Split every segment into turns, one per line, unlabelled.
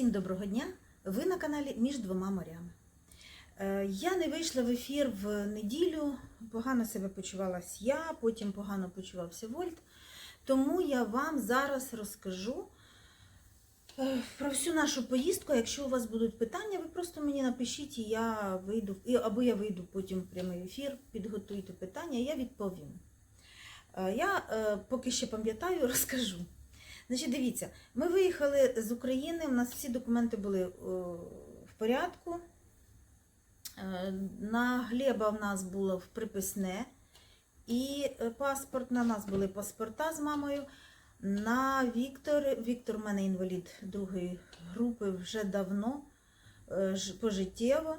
Всім доброго дня! Ви на каналі Між двома морями. Е, Я не вийшла в ефір в неділю, погано себе почувалась я, потім погано почувався Вольт. Тому я вам зараз розкажу е, про всю нашу поїздку. Якщо у вас будуть питання, ви просто мені напишіть, і я вийду, або я вийду потім в прямий ефір, підготуйте питання, я відповім. Е, Я поки ще пам'ятаю, розкажу. Значить, дивіться, ми виїхали з України, у нас всі документи були е, в порядку. Е, На Глеба в нас було в приписне і е, паспорт, на нас були паспорта з мамою. На Віктор, Віктор у мене інвалід другої групи вже давно, пожиттєво,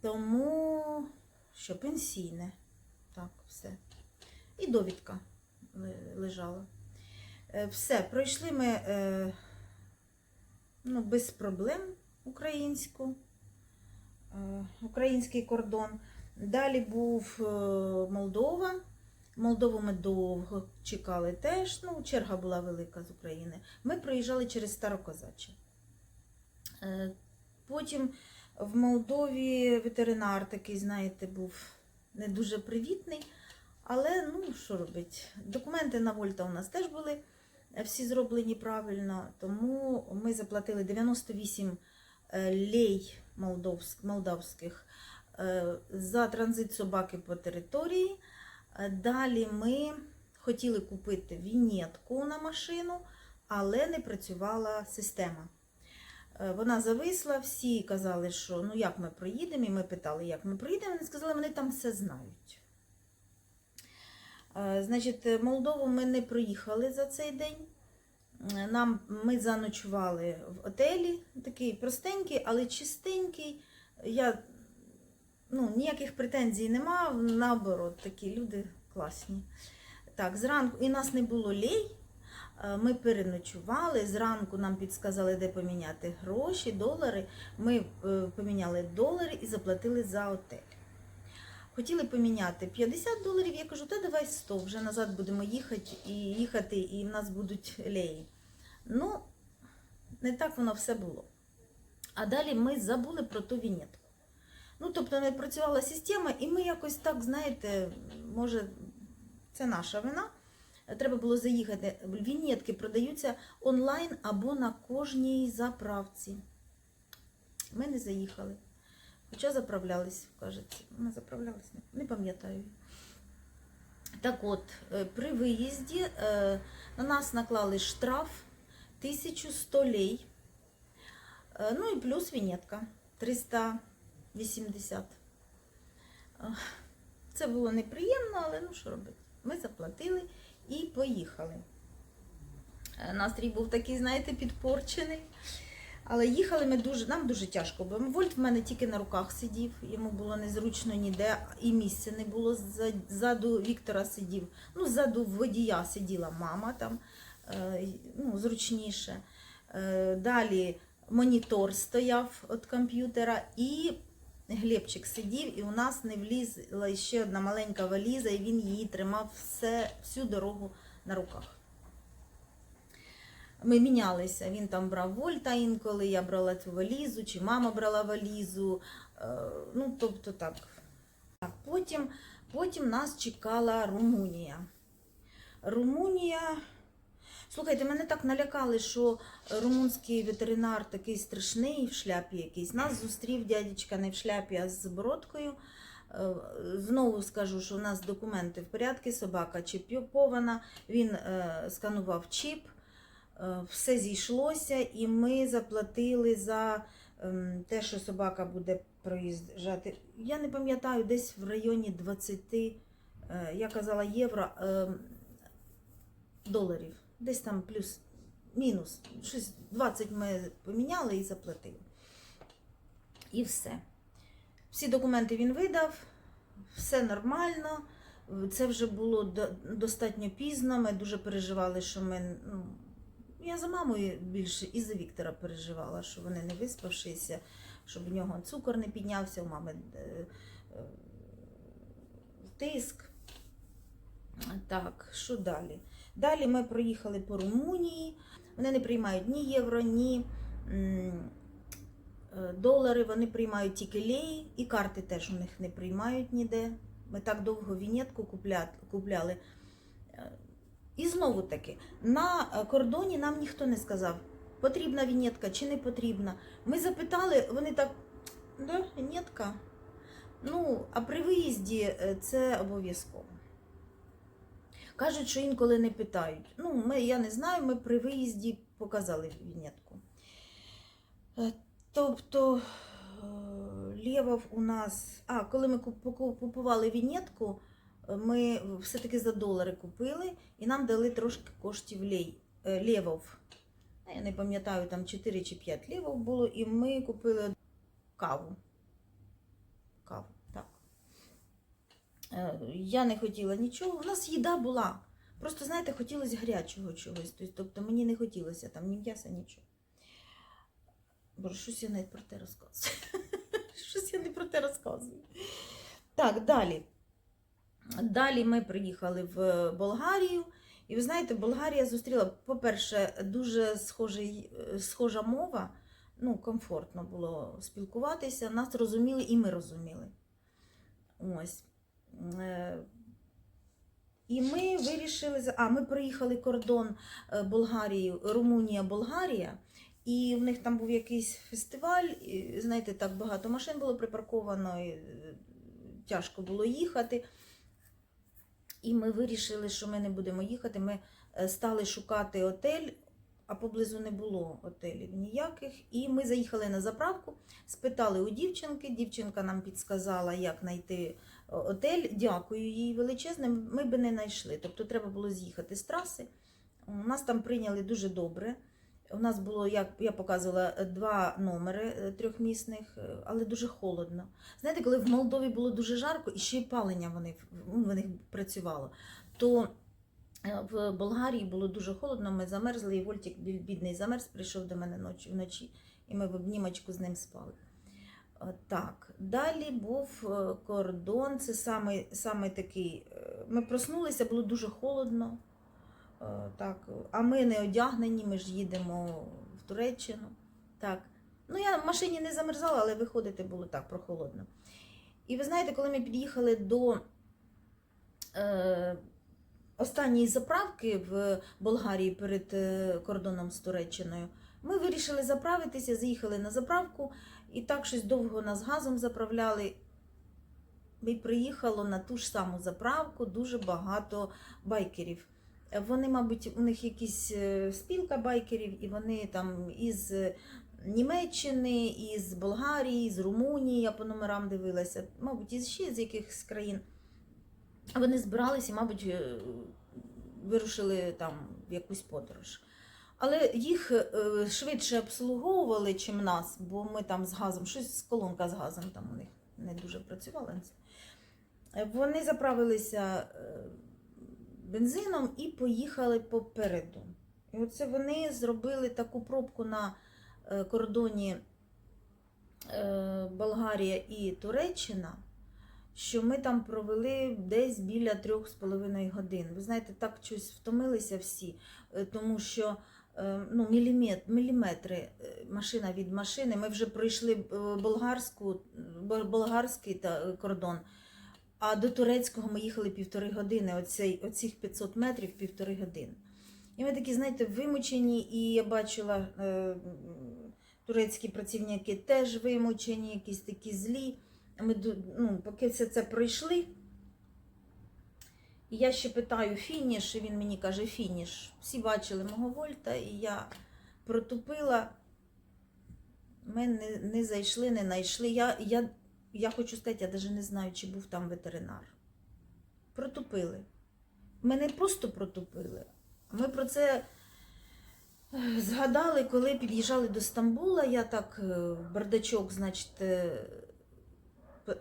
тому що пенсійне. Так, все. І довідка лежала. Е, Все, пройшли ми е, ну, без проблем українську, е, український кордон. Далі був Молдова. Молдову ми довго чекали теж. Ну, черга була велика з України. Ми проїжджали через Старокозаче. Потім в Молдові ветеринар такий, знаєте, був не дуже привітний. Але ну що робить? Документи на Вольта у нас теж були всі зроблені правильно, тому ми заплатили 98 е, лей молдавських е, за транзит собаки по території. Е, Далі ми хотіли купити вінетку на машину, але не працювала система. Вона зависла, всі казали, що ну як ми проїдемо, і ми питали, як ми проїдемо. Вони сказали, вони там все знають. Е, Значить, е, Молдову ми не проїхали за цей день. Е, Нам, ми заночували в отелі, такий простенький, але чистенький. Я, ну, ніяких претензій не мав, наоборот, такі люди класні. Так, зранку і нас не було лей. Е, Ми переночували. Зранку нам підсказали, де поміняти гроші, долари. Ми поміняли долари і заплатили за отель. Хотіли поміняти 50 доларів, я кажу, та давай 100, вже назад будемо їхати і їхати, і в нас будуть леї. Ну, не так воно все було. А далі ми забули про ту вінетку. Ну, тобто не працювала система, і ми якось так, знаєте, може, це наша вина. Треба було заїхати. Вінетки продаються онлайн або на кожній заправці. Ми не заїхали. Хоча заправлялись, кажеться. Ми заправлялись, не, пам'ятаю. Так от, е, при виїзді е, на нас наклали штраф 1100 лей. Е, Ну і плюс вінетка 380. Е, Це було неприємно, але ну що робити? Ми заплатили і поїхали. Настрій був такий, знаєте, підпорчений. Але їхали ми дуже, нам дуже тяжко, бо Вольт в мене тільки на руках сидів, йому було незручно ніде, і місця не було. Ззаду Віктора сидів. Ну, ззаду водія сиділа мама там, е, ну, зручніше. Е, Далі монітор стояв від комп'ютера, і Глебчик сидів, і у нас не влізла ще одна маленька валіза, і він її тримав все, всю дорогу на руках. Ми мінялися. Він там брав вольта інколи, я брала цю валізу, чи мама брала валізу. Е, Ну, тобто так. так потім, потім нас чекала Румунія. Румунія. Слухайте, мене так налякали, що румунський ветеринар такий страшний в шляпі якийсь. Нас зустрів дядечка не в шляпі, а з бородкою. Е, Знову скажу, що у нас документи в порядку, собака чіпіпована, він е, сканував чіп. Е, все зійшлося, і ми заплатили за ем, те, що собака буде проїжджати. Я не пам'ятаю, десь в районі 20, е, я казала євро, ем, доларів. Десь там плюс, мінус. Щось 20 ми поміняли і заплатили. І все. Всі документи він видав, все нормально. Це вже було достатньо пізно. Ми дуже переживали, що ми. Ну, я за мамою більше і за Віктора переживала, що вони не виспавшися, щоб в нього цукор не піднявся, у мами е, е, тиск. Так, що далі? Далі ми проїхали по Румунії. Вони не приймають ні євро, ні Е, Долари вони приймають тільки леї, і карти теж у них не приймають ніде. Ми так довго вінетку купля- купляли. І знову таки, на е, кордоні нам ніхто не сказав, потрібна вінетка чи не потрібна. Ми запитали, вони так, да, вінетка. Ну, а при виїзді е, це обов'язково. Кажуть, що інколи не питають. Ну, ми, я не знаю, ми при виїзді показали вінетку. Е, Тобто, Лєвов у нас. А, коли ми купували вінетку, ми все-таки за долари купили і нам дали трошки коштів лей, е. Я не пам'ятаю, там 4 чи 5 лєвов було, і ми купили каву. Каву, так. Е, Я не хотіла нічого. У нас їда була. Просто, знаєте, хотілося гарячого чогось. Тобто мені не хотілося там ні м'яса, нічого. Боже, щось я навіть про те розказую. Щось я не про те розказую. Так, далі. Далі ми приїхали в Болгарію. І ви знаєте, Болгарія зустріла, по-перше, дуже схожий, е, схожа мова. Ну, комфортно було спілкуватися. Нас розуміли і ми розуміли. Ось. Е, І ми вирішили. А, ми проїхали кордон е, Болгарії, Румунія, Болгарія. І в них там був якийсь фестиваль, і, знаєте, так багато машин було припарковано, і, тяжко було їхати. І ми вирішили, що ми не будемо їхати. Ми е, стали шукати отель, а поблизу не було отелів ніяких. І ми заїхали на заправку, спитали у дівчинки. Дівчинка нам підсказала, як знайти отель. Дякую їй величезне. Ми би не знайшли. Тобто треба було з'їхати з траси. Нас там прийняли дуже добре. У нас було, як я показувала, е, два номери е, трьохмісних, е, але дуже холодно. Знаєте, коли в Молдові було дуже жарко, і ще й палення вони, ну, в них працювало, то в Болгарії було дуже холодно, ми замерзли, і Вольтік бідний замерз, прийшов до мене ночі, вночі, і ми в обнімочку з ним спали. Так, далі був кордон, це саме, такий. Ми проснулися, було дуже холодно. Е, Так, а ми не одягнені, ми ж їдемо в Туреччину. Так. Ну, я в машині не замерзала, але виходити було так прохолодно. І ви знаєте, коли ми під'їхали до е, останньої заправки в Болгарії перед е, кордоном з Туреччиною, ми вирішили заправитися, заїхали на заправку і так щось довго нас газом заправляли. І приїхало на ту ж саму заправку дуже багато байкерів. Вони, мабуть, у них якісь е, спілка байкерів, і вони там із Німеччини, із Болгарії, з Румунії, я по номерам дивилася, мабуть, із ще з якихось країн. Вони збиралися, мабуть, е, вирушили там в якусь подорож. Але їх е, швидше обслуговували, чим нас, бо ми там з газом, щось колонка з газом там у них не дуже працювала. Е, Вони заправилися е, бензином і поїхали попереду. І оце вони зробили таку пробку на е, кордоні е, Болгарія і Туреччина, що ми там провели десь біля трьох з половиною годин. Ви знаєте, так щось втомилися всі, е, тому що ну, міліметри машина від машини. Ми вже пройшли болгарську, болгарський кордон. А до турецького ми їхали півтори години. Оцей, оцих 500 метрів півтори години. І ми такі, знаєте, вимучені, і я бачила е, турецькі працівники теж вимучені, якісь такі злі. Ми ну, поки все це пройшли. І я ще питаю фініш, і він мені каже фініш. Всі бачили мого вольта, і я протупила. Ми не, не зайшли, не знайшли. Я, я, я хочу сказати, я навіть не знаю, чи був там ветеринар. Протупили. Ми не просто протупили. Ми про це е, згадали, коли під'їжджали до Стамбула. Я так, е, бардачок, значить, е,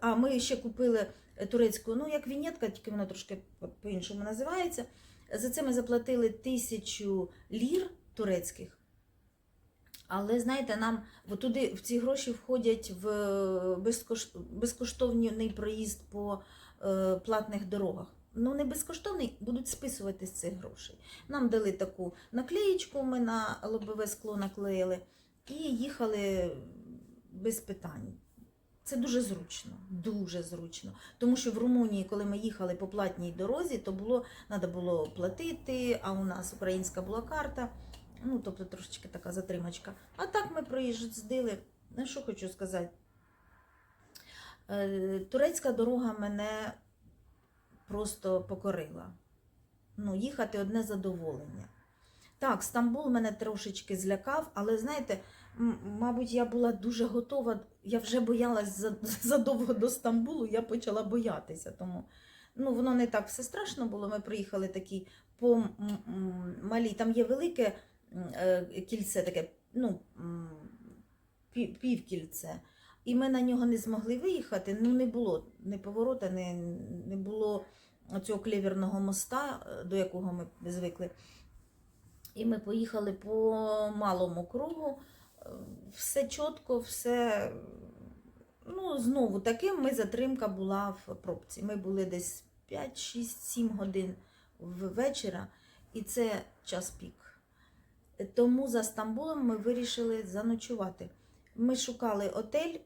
а ми ще купили турецьку, ну як вінетка, тільки вона трошки по-іншому називається. За це ми заплатили тисячу лір турецьких. Але знаєте, нам туди в ці гроші входять в безкош... безкоштовний проїзд по е, платних дорогах. Ну, не безкоштовний, будуть списувати з цих грошей. Нам дали таку наклеєчку, ми на лобове скло наклеїли і їхали без питань. Це дуже зручно, дуже зручно. Тому що в Румунії, коли ми їхали по платній дорозі, то було треба було платити, а у нас українська була карта. Ну, тобто трошечки така затримочка. А так ми проїжджали. Ну, що хочу сказати. Е, Турецька дорога мене просто покорила. Ну, їхати одне задоволення. Так, Стамбул мене трошечки злякав, але знаєте, мабуть, я була дуже готова. Я вже боялась задовго до Стамбулу, я почала боятися. Тому ну, воно не так все страшно було. Ми приїхали такі по малій. Там є велике кільце, таке, ну, півкільце. І ми на нього не змогли виїхати. Ну, не було ні поворота, не, не було цього клеверного моста, е, до якого ми звикли. І ми поїхали по малому кругу. Е, Все чітко, все. Ну, знову таки, ми затримка була в пробці. Ми були десь 5, 6, 7 годин ввечора, і це час пік. Тому за Стамбулом ми вирішили заночувати. Ми шукали отель,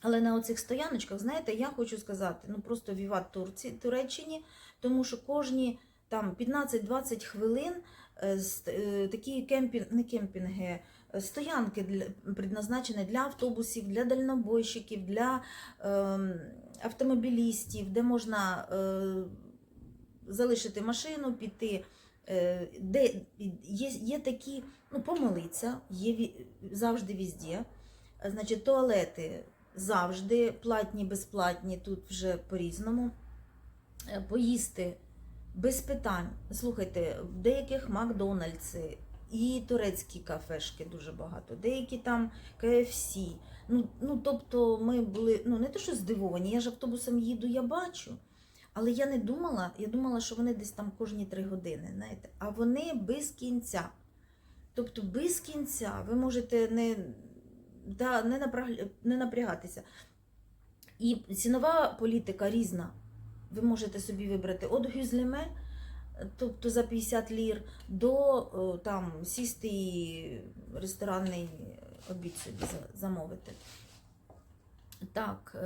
але на оцих стояночках, знаєте, я хочу сказати, ну просто віват Турці, Туреччині, тому що кожні там 15-20 хвилин е, е, такі кемпінг, не кемпінги, е, стоянки для, предназначені для автобусів, для дальнобойщиків, для ем, автомобілістів, де можна е, залишити машину, піти. Е, Де є, є такі, ну, помолиться, є завжди везде. Е, Значить, туалети завжди платні, безплатні, тут вже по-різному. Е, Поїсти без питань. Слухайте, в деяких Макдональдси і турецькі кафешки дуже багато, деякі там KFC. Ну, ну тобто ми були ну не те, що здивовані, я ж автобусом їду, я бачу. Але я не думала, я думала, що вони десь там кожні три години, знаєте, а вони без кінця. Тобто без кінця ви можете не, да, не, напряг- не напрягатися. І цінова політика різна. Ви можете собі вибрати від гюзлеме, тобто за 50 лір, до там сісти і ресторанний обід собі замовити. Так.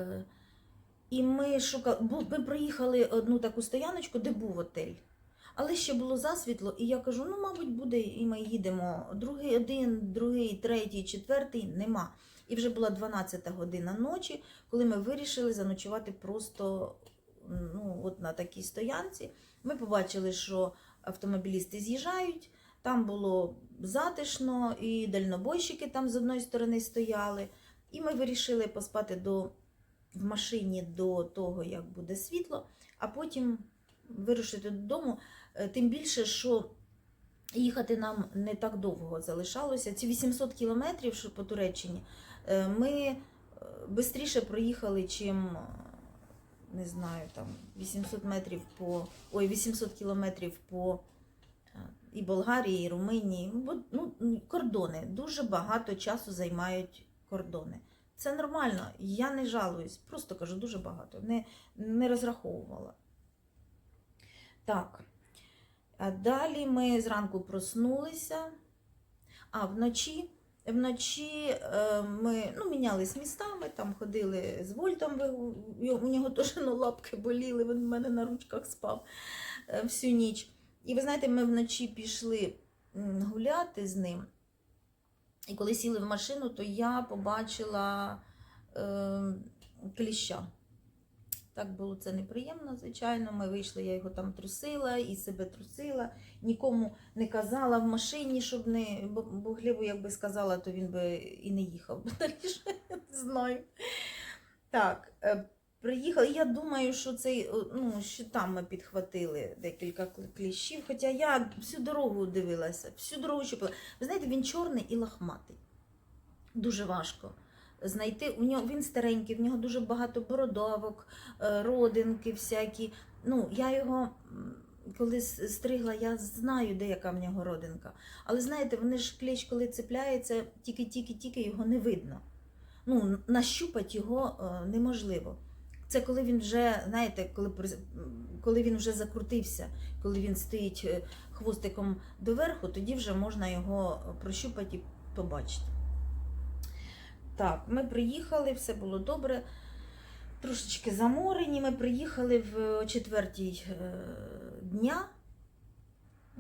І ми шукали, ми проїхали одну таку стояночку, де був отель. Але ще було засвітло, і я кажу: ну, мабуть, буде, і ми їдемо. Другий один, другий, третій, четвертий нема. І вже була 12 година ночі, коли ми вирішили заночувати просто ну, от на такій стоянці. Ми побачили, що автомобілісти з'їжджають. Там було затишно, і дальнобойщики там з одної сторони стояли. І ми вирішили поспати до, в машині до того, як буде світло, а потім вирушити додому. Е, Тим більше, що їхати нам не так довго залишалося. Ці 800 кілометрів що по Туреччині е, ми швидше проїхали, чим е, не знаю, там 800 метрів по ой, 800 кілометрів по е, і Болгарії, і Румунії. Ну, кордони. Дуже багато часу займають кордони. Це нормально, я не жалуюсь, просто кажу дуже багато. Не, не розраховувала. Так. А далі ми зранку проснулися. А вночі, вночі е, ми ну, мінялись містами, там ходили з Вольтом, у нього теж ну, лапки боліли, він в мене на ручках спав е, всю ніч. І ви знаєте, ми вночі пішли гуляти з ним. І коли сіли в машину, то я побачила е, кліща. Так було це неприємно, звичайно. Ми вийшли, я його там трусила і себе трусила. Нікому не казала в машині, щоб не. Бо, бо якби сказала, то він би і не їхав не знаю. Так, е, приїхали. Я думаю, що цей, ну, що там ми підхватили декілька кліщів. Хоча я всю дорогу дивилася, всю дорогу щупала. Ви знаєте, він чорний і лахматий. Дуже важко знайти. У нього він старенький, в нього дуже багато бородавок, е, родинки всякі. Ну, я його. Коли стригла, я знаю, де яка в нього родинка. Але знаєте, вони ж кліщ, коли цепляється, тільки-тільки-тільки його не видно. Ну, нащупати його е, неможливо. Це коли він вже, знаєте, коли, коли він вже закрутився, коли він стоїть е, хвостиком доверху, тоді вже можна його прощупати і побачити. Так, ми приїхали, все було добре. Трошечки заморені. Ми приїхали в четвертій е, дня.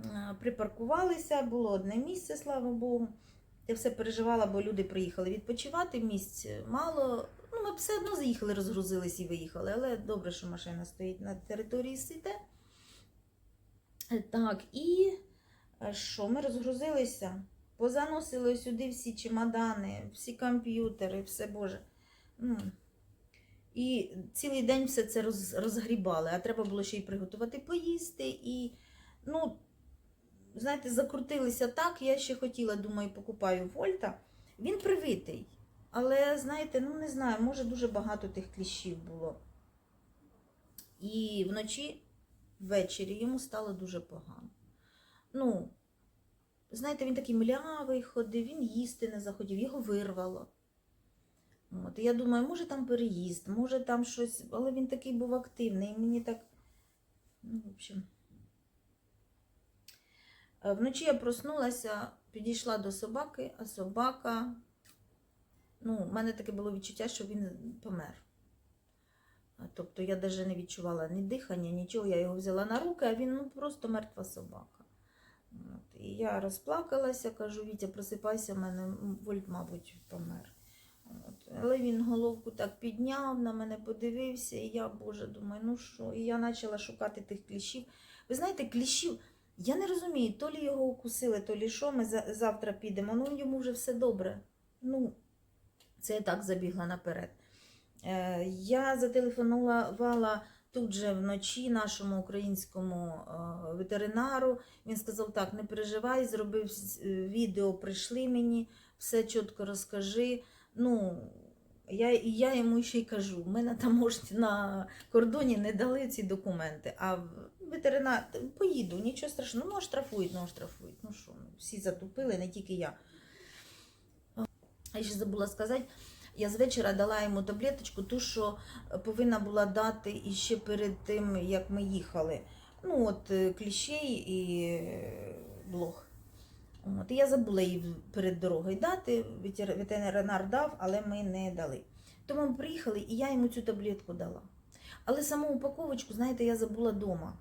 Е, Припаркувалися, було одне місце, слава Богу. Я все переживала, бо люди приїхали відпочивати, місць мало. Ну, ми б все одно заїхали, розгрузились і виїхали, але добре, що машина стоїть на території сіте. Е, Так, і е, що, ми розгрузилися, позаносили сюди всі чемодани, всі комп'ютери, все Боже. Ну, і цілий день все це роз, розгрібали, а треба було ще й приготувати поїсти. І, ну, знаєте, закрутилися так. Я ще хотіла, думаю, покупаю Вольта. Він привитий. Але, знаєте, ну не знаю, може дуже багато тих кліщів було. І вночі, ввечері, йому стало дуже погано. Ну, знаєте, він такий млявий ходив, він їсти не захотів, його вирвало. От, я думаю, може там переїзд, може там щось, але він такий був активний, і мені так. Ну, в общем. Е, Вночі я проснулася, підійшла до собаки, а собака. Ну, в мене таке було відчуття, що він помер. Тобто я навіть не відчувала ні дихання, нічого. Я його взяла на руки, а він ну, просто мертва собака. От. І я розплакалася, кажу, Вітя, просипайся, в мене Вольт, мабуть, помер. От. Але він головку так підняв, на мене подивився, і я, Боже, думаю, ну що? І я почала шукати тих кліщів. Ви знаєте, кліщів, я не розумію, то лі його укусили, то лі що, ми завтра підемо. Ну, йому вже все добре. Ну, це я так забігла наперед. Е, я зателефонувала тут же вночі нашому українському е, ветеринару. Він сказав: так, не переживай, зробив е, відео, прийшли мені, все чітко розкажи. Ну, я, я йому ще й кажу, ми на таможні на кордоні не дали ці документи, а ветеринар поїду, нічого страшного, ну оштрафують, ну оштрафують. Ну що, всі затупили, не тільки я. Я ще забула сказати, я з вечора дала йому таблеточку, ту, що повинна була дати іще перед тим, як ми їхали. Ну, от е, кліщей і е, блох. От, я забула її перед дорогою дати, ветер- ветеринар дав, але ми не дали. Тому ми приїхали, і я йому цю таблетку дала. Але саму упаковочку, знаєте, я забула вдома.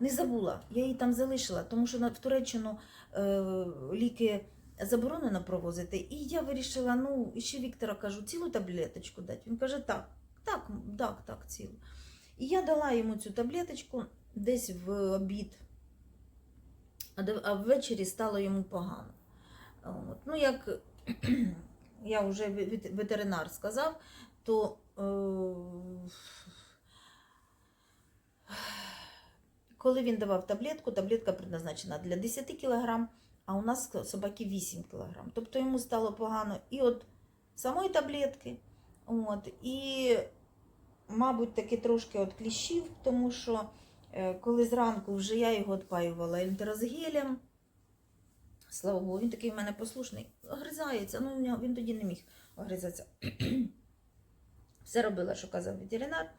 Не забула, я її там залишила, тому що в Туреччину е, ліки заборонено провозити. І я вирішила, ну, і ще Віктора кажу, цілу таблеточку дати. Він каже, так, так, так, так, цілу. І я дала йому цю таблеточку десь в обід, а ввечері стало йому погано. От. Ну, як я вже ветеринар сказав, то е, коли він давав таблетку, таблетка предназначена для 10 кг, а у нас собаки 8 кг. Тобто йому стало погано і від самої таблетки, от, і, мабуть, таки трошки від кліщів, тому що е, коли зранку вже я його відпаювала ельтерозгелем, слава Богу, він такий в мене послушний, огризається, ну він тоді не міг огризатися. Все робила, що казав ветеринар.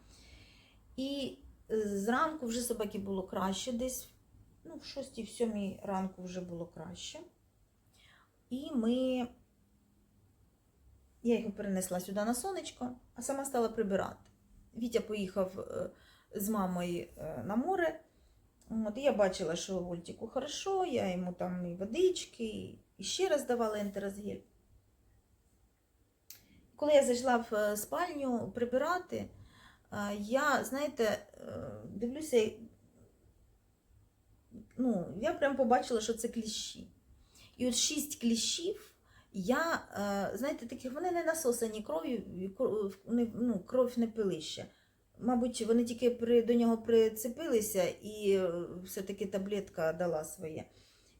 І е, зранку вже собаки було краще, десь ну, в 6-7 ранку вже було краще. І ми. Я його перенесла сюди на сонечко, а сама стала прибирати. Вітя поїхав е, з мамою е, на море. От, і я бачила, що Вольтику хорошо, я йому там і водички, і ще раз давала ентерозгель. Коли я зайшла в е, спальню прибирати, я, знаєте, дивлюся, ну, я прям побачила, що це кліщі. І от шість кліщів, я, е, знаєте, таких вони не насосані кров'ю, ну, кров не пили ще. Мабуть, вони тільки при, до нього прицепилися, і е, все-таки таблетка дала своє.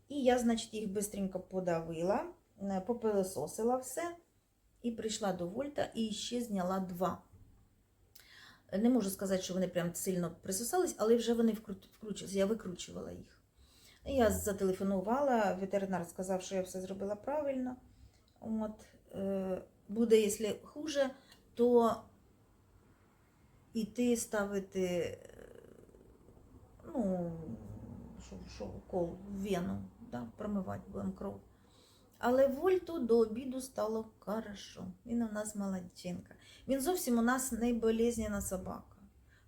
І я, значить, їх швидко подавила, е, попилососила все. І прийшла до Вольта і ще зняла два. Не можу сказати, що вони прям сильно присосались, але вже вони вкру- вкручувалися, я викручувала їх. Я зателефонувала, ветеринар сказав, що я все зробила правильно. От, е, буде, якщо хуже, то іти ставити е, ну, що, що, укол в вену, да, промивати будемо кров. Але Вольту до обіду стало хорошо. Він у нас молодчинка. Він зовсім у нас не болезненна собака.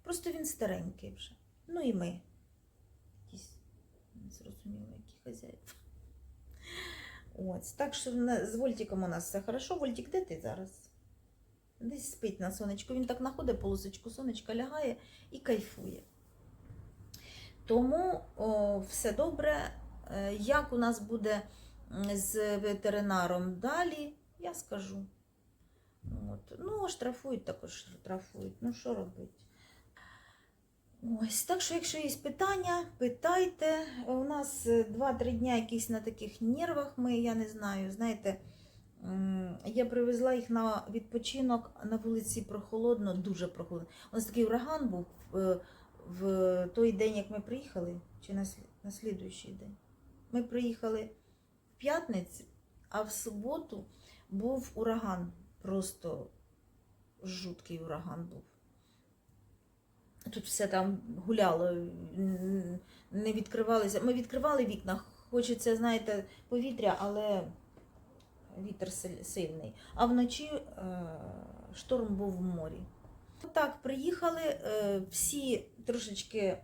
Просто він старенький вже. Ну і ми. Незрозуміло, які хазяїв. Ось. Так що з Вольтиком у нас все хорошо. Вольтик, де ти зараз? Десь спить на сонечку. Він так знаходить полосочку, сонечка лягає і кайфує. Тому о, все добре. Е, Як у нас буде з ветеринаром далі, я скажу. От. Ну, штрафують також штрафують. Ну, що робити? Ось, так що, якщо є питання, питайте. У нас е, 2-3 дня якісь на таких нервах ми, я не знаю, знаєте, я привезла їх на відпочинок на вулиці прохолодно, дуже прохолодно. У нас такий ураган був е, в той день, як ми приїхали, чи на, на слідуючий день. Ми приїхали в п'ятницю, а в суботу був ураган. Просто жуткий ураган був. Тут все там гуляло, не відкривалися. Ми відкривали вікна, хочеться, знаєте, повітря, але вітер сильний. А вночі е, шторм був в морі. Так, приїхали, е, всі трошечки, е,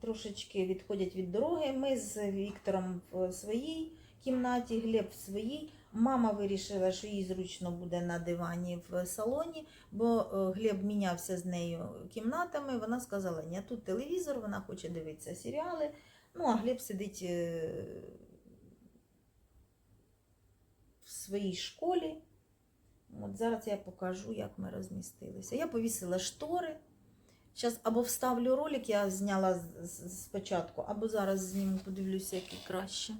трошечки відходять від дороги. Ми з Віктором в своїй кімнаті, Глеб в своїй. Мама вирішила, що їй зручно буде на дивані в салоні, бо е, Глеб мінявся з нею кімнатами. Вона сказала, ні, тут телевізор, вона хоче дивитися серіали. Ну, а Глеб сидить е, в своїй школі. От зараз я покажу, як ми розмістилися. Я повісила штори. Зараз або вставлю ролик, я зняла спочатку, або зараз зніму, подивлюся, який краще.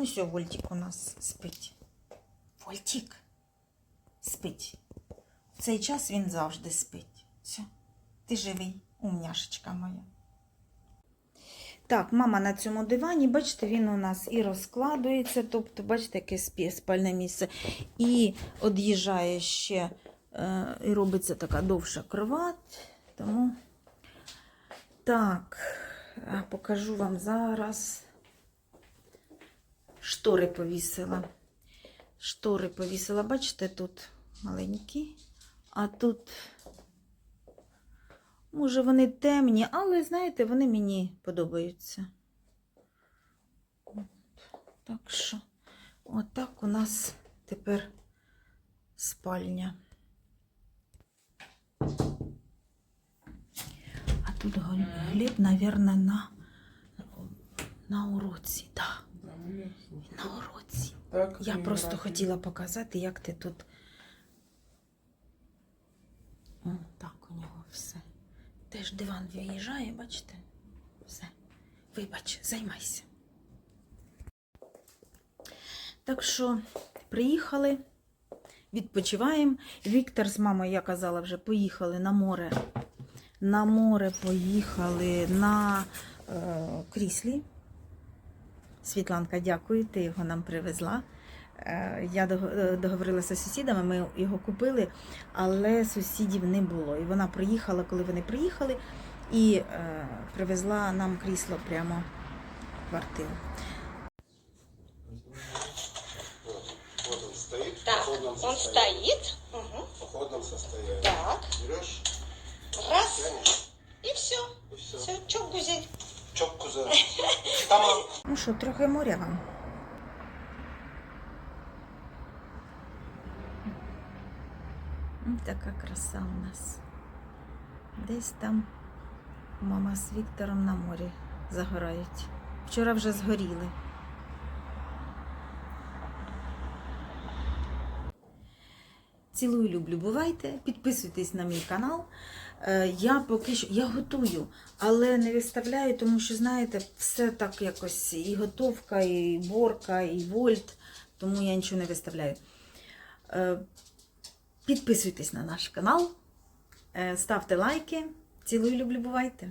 Ну що, Вольтик у нас спить. Вольтик спить. В цей час він завжди спить. Все, ти живий, умняшечка моя. Так, мама на цьому дивані, бачите, він у нас і розкладується, тобто, бачите, яке спальне місце. І од'їжджає ще, е, і робиться така довша кровать. Тому так, покажу вам зараз. Штори повісила. Штори повісила, бачите, тут маленькі, а тут, може, вони темні, але, знаєте, вони мені подобаються. Так що, отак у нас тепер спальня. А тут Гл- Глеб, наверное, на, на уроці. Да, на уроці.
Так,
Я просто хотіла показати, як ти тут. О, так у нього все. Теж диван виїжджає, бачите? Все. Вибач, займайся. Так що приїхали, відпочиваємо. Віктор з мамою, я казала, вже поїхали на море. На море поїхали на е, кріслі. Світланка, дякую, ти його нам привезла. Е, Я е, договорилася з сусідами, ми його купили, але сусідів не було. І вона приїхала, коли вони приїхали, і е, привезла нам крісло прямо в квартиру.
Стоит
Так,
походном
он
состоянии.
стоит. Мгм.
В походном состоянии.
Так,
Берешь,
раз,
тянешь,
и все.
и все.
Все, чё гузель?
Чопку за... Тамам.
Ну що, трохи моря вам. Така краса у нас. Десь там мама з Віктором на морі загорають. Вчора вже згоріли. Цілую, люблю, бувайте. Підписуйтесь на мій канал. Е, Я поки що я готую, але не виставляю, тому що, знаєте, все так якось і готовка, і борка, і вольт, тому я нічого не виставляю. Е, Підписуйтесь на наш канал, е, ставте лайки. Цілую, люблю, бувайте!